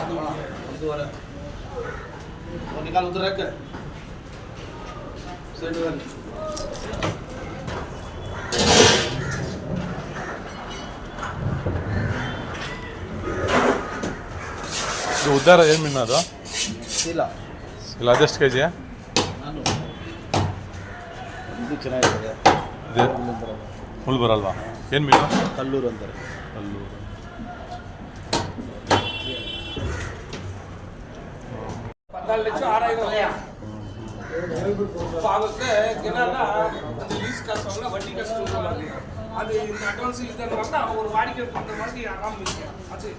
ಒಂದು ಏನ್ ಉದುರಕ್ಕೆ ಸೈಡ್ ಮೀನು ಅದು? ಇಲ್ಲ. ಇಲ್ಲ ಅದೆಷ್ಟು ಕೆ ಜಿ ಇದು ಚೆನ್ನಾಗಿದೆ. ಮುಳ್ಳು ಬರಲ್ವಾ? ಏನು ಮೀನು? ಕಲ್ಲೂರು ಅಂತಾರೆ. நாலு லட்சம் ஆறாயிரம் இப்போ அவங்க என்னன்னா அந்த லீஸ் காசு வாங்கல வட்டி காசு சொல்லுவாங்க. அது இந்த அட்வான்ஸ் இதுன்னு வந்து அவங்க ஒரு வாடிக்கையாளர் பண்ணுற மாதிரி ஆரம்பிங்க அது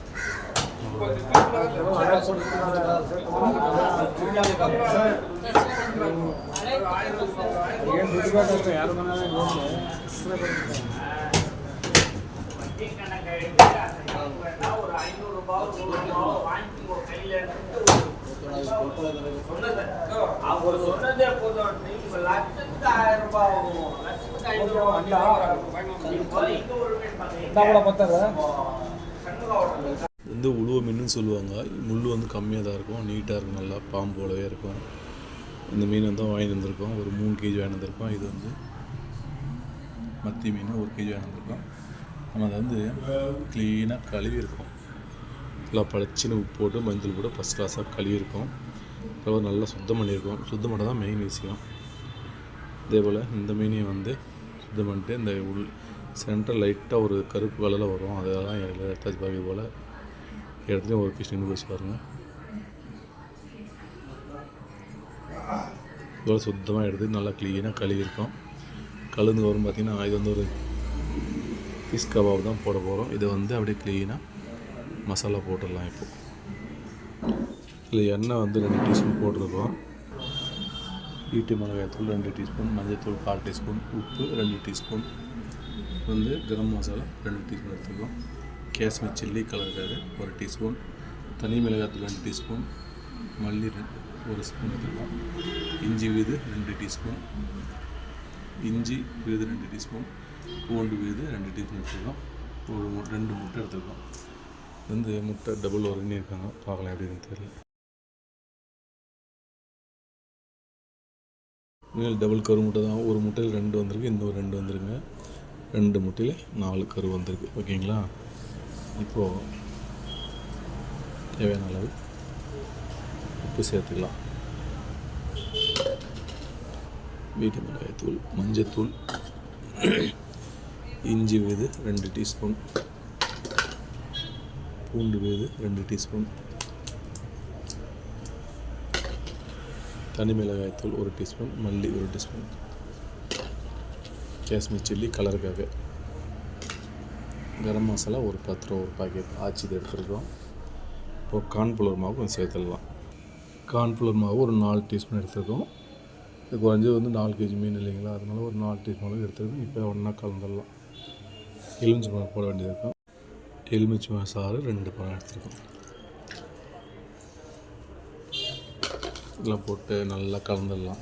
ஆயிரம் ஆயிரம் ஆராம் இருக்கு சொன்னதே போதும் நீங்க லட்சத்துக்கு ஆயிரம் ரூபாய் ஆகும் லட்சத்துக்கு ஐநூறு ரூபாய் ஒரு மீன் வந்து உழுவ மீனுன்னு சொல்லுவாங்க. முள் வந்து கம்மியாக தான் இருக்கும். நீட்டாக இருக்கும். நல்லா பாம்பு போலவே இருக்கும். இந்த மீன் வந்து வாங்கி வந்திருக்கோம். ஒரு மூணு கேஜி வாங்கி வந்திருக்கோம். இது வந்து மத்தி மீன் ஒரு கேஜி வாங்கி வந்திருக்கோம். நம்ம அதை வந்து க்ளீனாக கழுவி இருக்கும் நல்லா பளிச்சுன்னு உப்பு போட்டு மஞ்சள் போட்டு ஃபஸ்ட் கிளாஸாக கழுவி இருக்கும் அப்புறம் நல்லா சுத்தம் பண்ணியிருக்கோம். சுத்தம் பண்ண தான் மெயின் விஷயம். இதே போல் இந்த மீனையும் வந்து சுத்தம் பண்ணிட்டு இந்த உள் சென்டர் லைட்டாக ஒரு கருப்பு கலரில் வரும். அதெல்லாம் எடுத்தாச்சு பாருங்க இது போல் இடத்துல ஒரு பீஸ் நின்று போச்சு பாருங்கள் இதோட சுத்தமாக எடுத்து நல்லா க்ளீனாக கழுவிருக்கோம் கழுந்து வரும் பார்த்திங்கன்னா இது வந்து ஒரு ஃபிஷ் கபாப் தான் போட போகிறோம் இதை வந்து அப்படியே க்ளீனாக மசாலா போட்டுடலாம் இப்போது இதில் எண்ணெய் வந்து ரெண்டு டீஸ்பூன் போட்டிருக்கோம். ஈட்டி மிளகாய்த்தூள் ரெண்டு டீஸ்பூன் மஞ்சள்தூள் கால் டீஸ்பூன் உப்பு ரெண்டு டீஸ்பூன் வந்து கரம் மசாலா ரெண்டு டீஸ்பூன் எடுத்துருக்கோம். காஷ்மீர் சில்லி கலருக்காக ஒரு டீஸ்பூன் தனி மிளகாய்த்தூள் ரெண்டு டீஸ்பூன் மல்லி ஒரு ஸ்பூன் எடுத்துக்கலாம் இஞ்சி வீது ரெண்டு டீஸ்பூன் இஞ்சி விழுது ரெண்டு டீஸ்பூன் பூண்டு விழுது ரெண்டு டீஸ்பூன் எடுத்துருக்கோம் ஒரு ரெண்டு முட்டை எடுத்துருக்கோம் வந்து முட்டை டபுள் ஒரு இருக்காங்க. பார்க்கலாம் எப்படின்னு தெரியல. மேல் டபுள் கரு முட்டை தான். ஒரு முட்டையில் ரெண்டு வந்திருக்கு இன்னொரு ஒரு ரெண்டு வந்துருங்க ரெண்டு முட்டையில் நாலு கரு வந்திருக்கு. ஓகேங்களா? இப்போது தேவையான அளவு உப்பு சேர்த்துக்கலாம். வீட்டு மிளகாய்த்தூள் மஞ்சத்தூள் இஞ்சி விழுது ரெண்டு டீஸ்பூன் பூண்டு விழுது ரெண்டு டீஸ்பூன் தனி மிளகாய்த்தூள் ஒரு டீஸ்பூன் மல்லி ஒரு டீஸ்பூன் காஷ்மீர் சில்லி கலருக்காக. கரம் மசாலா ஒரு பத்து ரூபா ஒரு பாக்கெட். ஆச்சி எடுத்துருக்கோம். இப்போது கார்ன்ஃப்ளவர் மாவு கொஞ்சம் சேர்த்துடலாம். கார்ன்ஃப்ளவர் மாவு ஒரு நாலு டீஸ்பூன் எடுத்துருக்கோம். குறைஞ்சது வந்து நாலு கேஜி மீன் இல்லைங்களா? அதனால ஒரு நாலு டீ மிளகு எடுத்துருக்கோம் இப்போ ஒன்றா கலந்துடலாம். எலுமிச்சை பழம் போட வேண்டியது இருக்கும் எலுமிச்சை பழம் சாறு ரெண்டு பழம் எடுத்துருக்கோம். இதெல்லாம் போட்டு நல்லா கலந்துடலாம்.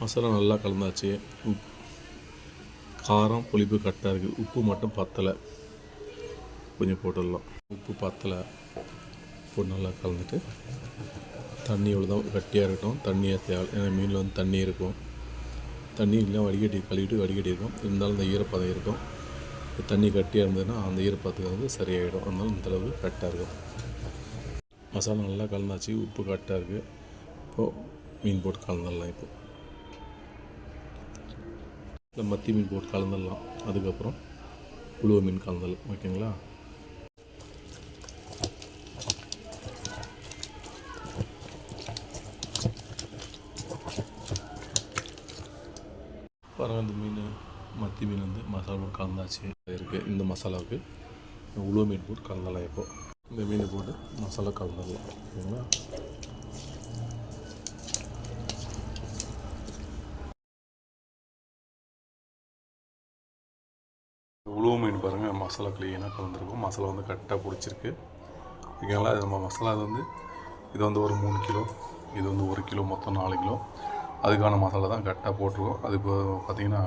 மசாலா நல்லா கலந்தாச்சு. உப் காரம் புளிப்பு கரெக்டாக இருக்குது உப்பு மட்டும் பத்தலை. கொஞ்சம் போட்டுடலாம். உப்பு பத்தலை. போட்டு நல்லா கலந்துட்டு தண்ணி இவ்வளோ தான் கட்டியாக இருக்கட்டும் தண்ணியை தேவை ஏன்னா மீனில் வந்து தண்ணி இருக்கும். தண்ணி இல்லை வடிகட்டி கழுவிட்டு வடிகட்டி இருக்கும். இருந்தாலும் இந்த ஈரப்பதம் இருக்கும். தண்ணி கட்டியாக இருந்ததுன்னா அந்த ஈரப்பதத்துக்கு வந்து சரியாயிடும். அதனால இந்த அளவு கரெக்டாக இருக்கும். மசாலா நல்லா கலந்தாச்சு உப்பு கரெக்டாக இருக்குது இப்போது மீன் போட்டு கலந்துடலாம் இப்போ. இல்லை மத்தி மீன் போட்டு கலந்துடலாம். அதுக்கப்புறம் புழுவ மீன் கலந்துடலாம். ஓகேங்களா பாருங்கள் இந்த மீன் மத்தி மீன் வந்து மசாலா போட்டு கலந்தாச்சு இருக்குது இந்த மசாலாவுக்கு உழுவ மீன் போட்டு கலந்தலாம் இப்போ. இந்த மீனை போட்டு மசாலா கலந்துடலாம். ஓகேங்களா உழுவு மீன் பாருங்கள் மசாலா க்ளீனாக கலந்துருக்கும். மசாலா வந்து கரெக்டாக பிடிச்சிருக்கு. ஓகேங்களா? இது நம்ம மசாலா இது வந்து இது வந்து ஒரு மூணு கிலோ இது வந்து ஒரு கிலோ மொத்தம் நாலு கிலோ. அதுக்கான மசாலா தான் கரெக்டாக போட்டிருக்கோம். அது இப்போ பார்த்தீங்கன்னா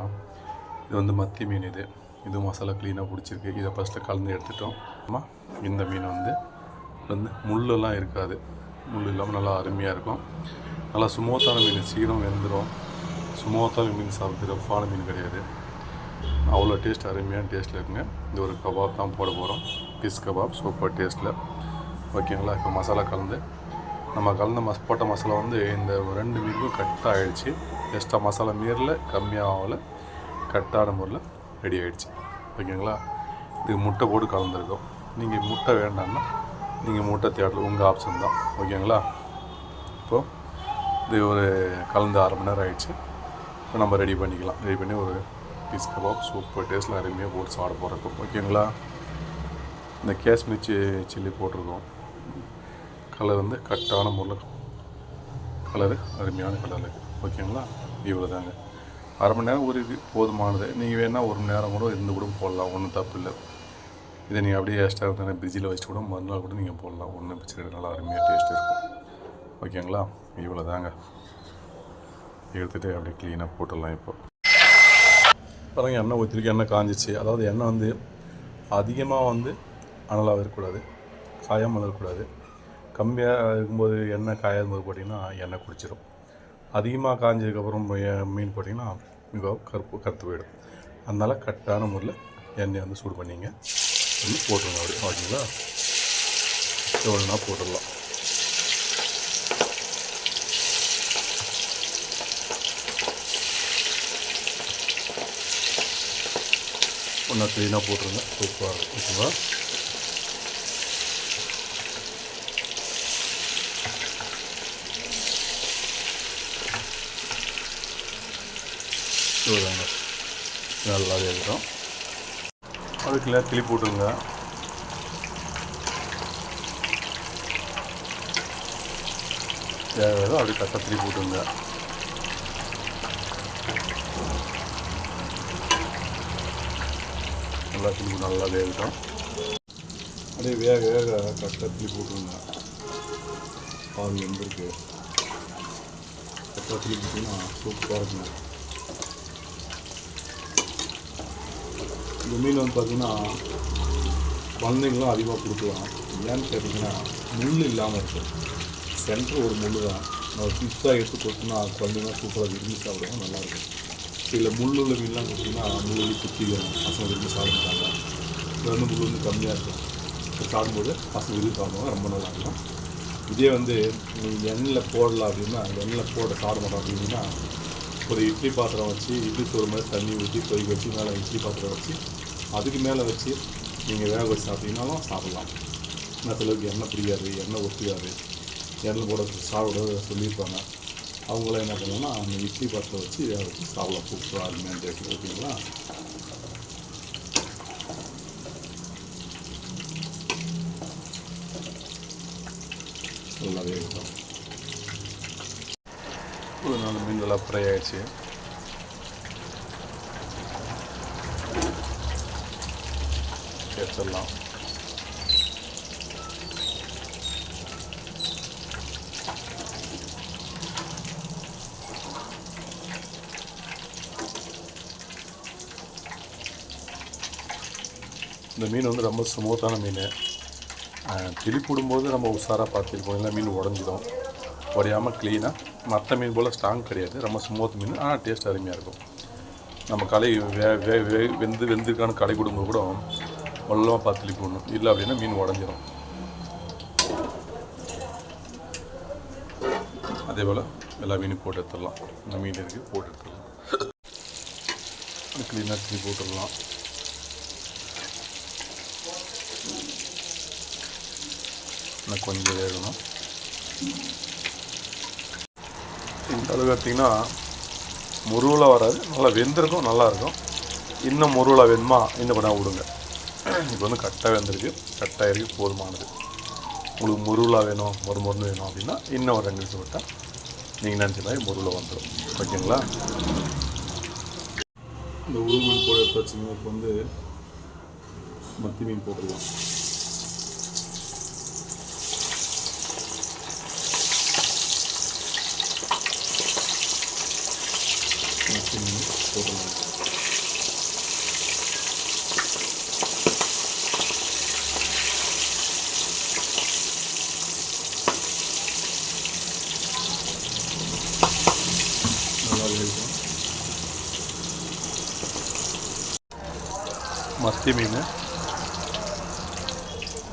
இது வந்து மத்தி மீன் இது. இது மசாலா க்ளீனாக பிடிச்சிருக்கு. இதை ஃபஸ்ட்டு கலந்து எடுத்துட்டோம். ஆமாம் இந்த மீன் வந்து வந்து முள்ளெல்லாம் இருக்காது. முள் இல்லாமல் நல்லா அருமையாக இருக்கும். நல்லா சுமோத்தான மீன் சீக்கிரம் வெந்துடும் சுமோத்தான மீன் சாப்பிட்டு ரஃபான மீன் கிடையாது. அவ்வளோ டேஸ்ட் அருமையான டேஸ்ட்டில் இருக்குங்க. இது ஒரு கபாப் தான் போட போகிறோம் பீஸ் கபாப் சூப்பர் டேஸ்ட்டில் ஓகேங்களா இப்போ மசாலா கலந்து. நம்ம கலந்த மஸ் போட்ட மசாலா வந்து இந்த ரெண்டு மீனுக்கும் கட் ஆகிடுச்சு எக்ஸ்ட்ரா மசாலா மீறில் கம்மியாக ஆகல கட்டான முறையில் ரெடி ஆகிடுச்சு ஓகேங்களா? இது முட்டை போட்டு கலந்துருக்கோம். நீங்கள் முட்டை வேண்டாம்னா நீங்கள் முட்டை தேடல உங்கள் ஆப்ஷன் தான். ஓகேங்களா? இப்போது இது ஒரு கலந்து அரை மணி நேரம் ஆகிடுச்சு இப்போ நம்ம ரெடி பண்ணிக்கலாம். ரெடி பண்ணி ஒரு பீஸ் கபாப் சூப்பர் டேஸ்ட்டில் அருமையாக போட்டு சாப்பிட போகிறோம் ஓகேங்களா? இந்த காஷ்மீர் சி சில்லி போட்டிருக்கோம். கலர் வந்து கட்டான முறையில் கலரு அருமையான கலர் ஓகேங்களா? இவ்வளோ தாங்க அரை மணி நேரம் ஒரு போதுமானது. நீங்கள் வேணால் ஒரு மணி நேரம் கூட இருந்து கூட போடலாம். ஒன்றும் தப்பு இல்லை. இதை நீங்கள் அப்படியே எக்ஸ்ட்ரா இருந்தால் ஃப்ரிட்ஜில் வச்சுட்டு கூட மறுநாள் கூட நீங்கள் போடலாம். ஒன்றும் பிரச்சனை இல்லை. நல்லா அருமையாக டேஸ்ட் இருக்கும். ஓகேங்களா? இவ்வளோ தாங்க எடுத்துகிட்டு அப்படியே க்ளீனாக போட்டுடலாம் இப்போ. பாருங்கள் எண்ணெய் ஊற்றிருக்கு எண்ணெய் காஞ்சிச்சு. அதாவது எண்ணெய் வந்து அதிகமாக வந்து அனலாக இருக்கக்கூடாது. காயாமல் இருக்கக்கூடாது. கம்மியாக இருக்கும்போது எண்ணெய் காயாத போது போட்டிங்கன்னா எண்ணெய் குடிச்சிடும் அதிகமாக காஞ்சதுக்கப்புறம் மீன் போட்டிங்கன்னா மிகவும் கருப்பு கருத்து போயிடும். அதனால் கரெக்டான முறையில் எண்ணெய் வந்து சூடு பண்ணிங்க. வந்து போட்டுருங்க அப்படி ஓகேங்களா? எவ்வளோனா போட்டுடலாம். ஒன்றா க்ளீனாக போட்டுருங்க. சூப்பராக இருக்கும் ஓகேவா? விடுங்க நல்லா இருக்கட்டும் அதுக்குள்ள கிளி போட்டுருங்க. தேவையோ அப்படி கரெக்டாக கிளி போட்டுருங்க. நல்லா கிளி நல்லா வேகட்டும். அப்படியே வேக வேக கரெக்டாக கிளி போட்டுருங்க. பால் வந்துருக்கு. கரெக்டாக கிளி போட்டிங்கன்னா சூப்பராக இருக்குங்க. இந்த மீன் வந்து பார்த்தீங்கன்னா குழந்தைங்களும் அதிகமாக கொடுக்கலாம். ஏன்னு கேட்டிங்கன்னா முள் இல்லாமல் இருக்கும். சென்டர் ஒரு முள் தான். நம்ம ஃபிஷ்ஷாக எடுத்து கொடுத்தோம்னா குழந்தைங்களாம் சூப்பராக விரும்பி சாப்பிடுவோம் நல்லாயிருக்கும் சில முள் உள்ள மீன்லாம் கொடுத்தீங்கன்னா முள் வந்து பசங்க விரும்பி சாப்பிடுறாங்க மாட்டாங்க முள் வந்து கம்மியாக இருக்கும். இது சாப்பிடும்போது பசங்க விரும்பி சாப்பிடுவாங்க ரொம்ப நல்லா இருக்கும். இதே வந்து நீங்கள் எண்ணெயில் போடலாம் அப்படின்னா எண்ணெயில் போட சாப்பிட மாட்டோம் அப்படின்னா ஒரு இட்லி பாத்திரம் வச்சு இட்லி சோறு மாதிரி தண்ணி ஊற்றி கொதிக்க வச்சு மேலே இட்லி பாத்திரம் வச்சு அதுக்கு மேலே வச்சு நீங்கள் வேக வச்சு சாப்பிட்டீங்கனாலும் சாப்பிட்லாம். என்ன சிலருக்கு எண்ணெய் பிடிக்காது எண்ணெய் ஒத்துக்காது எண்ணெய் போட சாப்பிட சொல்லியிருப்பாங்க. அவங்களாம் என்ன பண்ணுவாங்கன்னா அந்த இட்லி பாத்திரம் வச்சு வேக வச்சு சாப்பிடலாம். சூப்பராக அருமையான டேஸ்ட். ஓகேங்களா? நல்லாவே இருக்கும். ஒரு நாலு மீன் நல்லா ஃப்ரை ஆகிடுச்சு வச்சிடலாம் இந்த மீன் வந்து ரொம்ப ஸ்மூத்தான மீன். கிளி போடும்போது நம்ம உஷாராக பார்த்துருப்போம் இல்லை மீன் உடஞ்சிடும். உடையாமல் க்ளீனாக மற்ற மீன் போல் ஸ்ட்ராங் கிடையாது. ரொம்ப ஸ்மூத் மீன் ஆனால் டேஸ்ட் அருமையாக இருக்கும். நம்ம களை வே வே வெ வெந்து வெந்துருக்கான களை கொடுக்கும்போது கூட வெள்ளமாக பார்த்து போடணும். இல்லை அப்படின்னா மீன் உடஞ்சிடும் அதே போல் எல்லா மீனும் போட்டு எடுத்துடலாம். இந்த மீன் இருக்குது போட்டு எடுத்துடலாம். க்ளீனாக கிளி போட்டுடலாம். இன்னும் கொஞ்சம் வேகணும். இந்த அளவு பார்த்தீங்கன்னா முருவில் வராது. நல்லா வெந்திருக்கும் நல்லா இருக்கும். இன்னும் முருவில் வேணுமா? இன்னும் பண்ண விடுங்க. இப்போ வந்து கட்டாக வெந்திருக்கு. கட்டாக இருக்கு. போதுமானது. உங்களுக்கு முருளாக வேணும் மொறு மொறுன்னு வேணும் அப்படின்னா இன்னும் ஒரு ரெண்டு நிமிஷம் விட்டால் நீங்கள் நினச்ச மாதிரி முருவில் வந்துடும் ஓகேங்களா? இந்த உரு மீன் போட எடுத்து இப்போ வந்து மத்தி மீன் போட்டுடலாம் மத்தி மீன் போட்டுடலாம் மஸ்தி மீன்.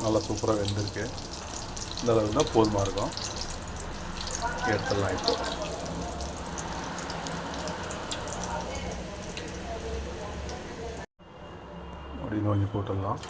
நல்லா சூப்பராக வெந்திருக்கு. இந்த அளவுக்கு தான் போதுமாக இருக்கும். எடுத்துடலாம் இப்போ. அப்படின்னு கொஞ்சம் போட்டுடலாம்.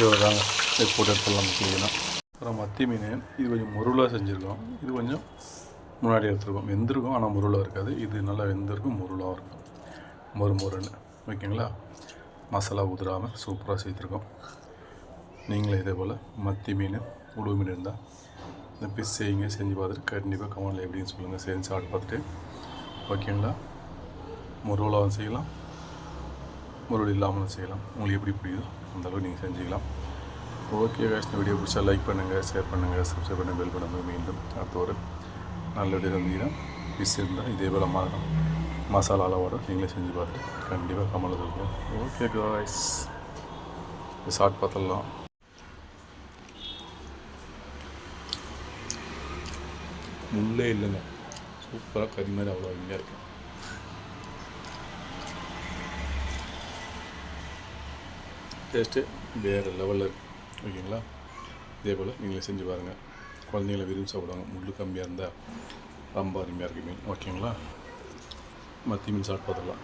இவ்வளோதாங்க இது போட்டு எடுத்துடலாம் க்ளீனாக அப்புறம் மத்தி மீன் இது கொஞ்சம் முருளாக செஞ்சுருக்கோம். இது கொஞ்சம் முன்னாடி எடுத்துருக்கோம். வெந்திருக்கும் ஆனால் முருளாக இருக்காது. இது நல்லா வெந்திருக்கும் முருளாக இருக்கும். மொறு மொறுன்னு. ஓகேங்களா? மசாலா உதிராமல் சூப்பராக செய்திருக்கோம். நீங்களே இதே போல் மத்தி மீன் உடுவு மீன் இருந்தால் இந்த பிஸ் செய்யுங்க செஞ்சு பார்த்துட்டு கண்டிப்பாக கமெண்டில் எப்படின்னு சொல்லுங்கள் செஞ்சு சாப்பிட்டு பார்த்துட்டு. ஓகேங்களா? முருளாகவும் செய்யலாம். முருள் இல்லாமலும் செய்யலாம். உங்களுக்கு எப்படி பிடிக்குதோ அந்தளவு நீங்கள் செஞ்சுக்கலாம். ஓகே guys இந்த வீடியோ பிடிச்சா லைக் பண்ணுங்கள் ஷேர் பண்ணுங்கள் சப்ஸ்கிரைப் பண்ணி பெல் பண்ணுங்கள் மீண்டும் அடுத்த ஒரு நல்ல வீடியோ தந்தீங்கன்னா பிஸ் இருந்தால் இதே போல் மா மசாலாவில் வரும் நீங்களே செஞ்சு பார்த்துட்டு கண்டிப்பாக கமலில் சொல்லுங்கள் ஓகே காய்ஸ் ஷார்ட் பார்த்துடலாம். முள்ளே இல்லைங்க. சூப்பராக கறி மாதிரி அவ்வளோ அருமையாக இருக்குது டேஸ்ட்டு வேறு லெவலில் இருக்குது ஓகேங்களா இதே போல் நீங்களே செஞ்சு பாருங்கள் குழந்தைங்கள விரும்பி சாப்பிடுவாங்க. முள் கம்மியாக இருந்தால் ரொம்ப அருமையாக இருக்குது மீன் ஓகேங்களா? மத்தி மீன் சாப்பிட்டு பார்த்துக்கலாம்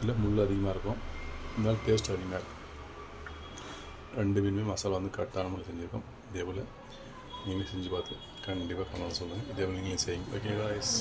இல்லை முள் அதிகமாக இருக்கும். இருந்தாலும் டேஸ்ட் அதிகமாக இருக்கும். ரெண்டு மீனுமே மசாலா வந்து கரெக்டான முறை செஞ்சுருக்கோம். இதே போல் நீங்களே செஞ்சு பார்த்து கண்டிப்பாக கமெண்ட் சொல்லுங்கள் இதே நீங்களும் செய்யுங்க. Okay guys